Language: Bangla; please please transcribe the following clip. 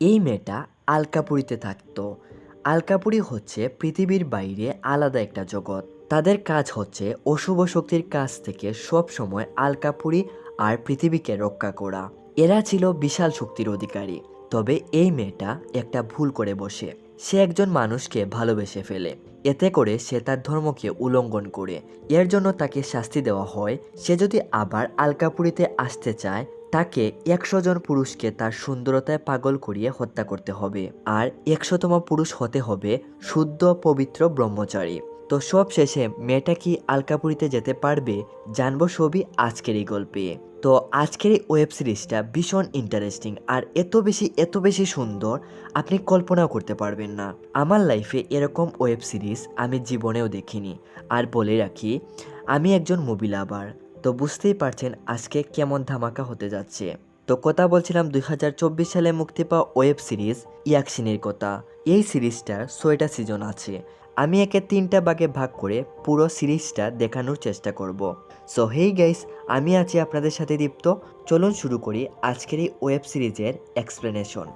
এই মেয়েটা আলকাপুরিতে থাকতো। আলকাপুরি হচ্ছে পৃথিবীর বাইরে আলাদা একটা জগৎ। তাদের কাজ হচ্ছে অশুভ শক্তির কাছ থেকে সব সময় আলকাপুরি আর পৃথিবীকে রক্ষা করা। এরা ছিল বিশাল শক্তির অধিকারী। তবে এই মেয়েটা একটা ভুল করে বসে। সে একজন মানুষকে ভালোবেসে ফেলে। এতে করে সে তার ধর্মকে উল্লঙ্ঘন করে। এর জন্য তাকে শাস্তি দেওয়া হয়। সে যদি আবার আলকাপুরিতে আসতে চায় তাকে একশো জন পুরুষকে তার সুন্দরতায় পাগল করিয়ে হত্যা করতে হবে। আর একশোতম পুরুষ হতে হবে শুদ্ধ, পবিত্র ব্রহ্মচারী। তো সব শেষে মেয়েটা কি আলকাপুরিতে যেতে পারবে জানব সবই আজকের এই গল্পে। তো আজকের এই ওয়েব সিরিজটা ভীষণ ইন্টারেস্টিং আর এত বেশি এত বেশি সুন্দর, আপনি কল্পনাও করতে পারবেন না। আমার লাইফে এরকম ওয়েব সিরিজ আমি জীবনেও দেখিনি। আর বলে রাখি, আমি একজন মুভি লাভার তো বুঝতেই পারছেন আজকে কেমন ধামাকা হতে যাচ্ছে। তো কথা বলছিলাম দু হাজার চব্বিশ সালে মুক্তি পাওয়া ওয়েব সিরিজ ইয়াকসিনের কথা। এই সিরিজটার ছয়টা সিজন আছে। আমি একে তিনটা ভাগে ভাগ করে পুরো সিরিজটা দেখানোর চেষ্টা করব। সো হেই গাইস আমি আছি আপনাদের সাথে দীপ্ত। চলুন শুরু করি আজকের এই ওয়েব সিরিজের এক্সপ্লেনেশন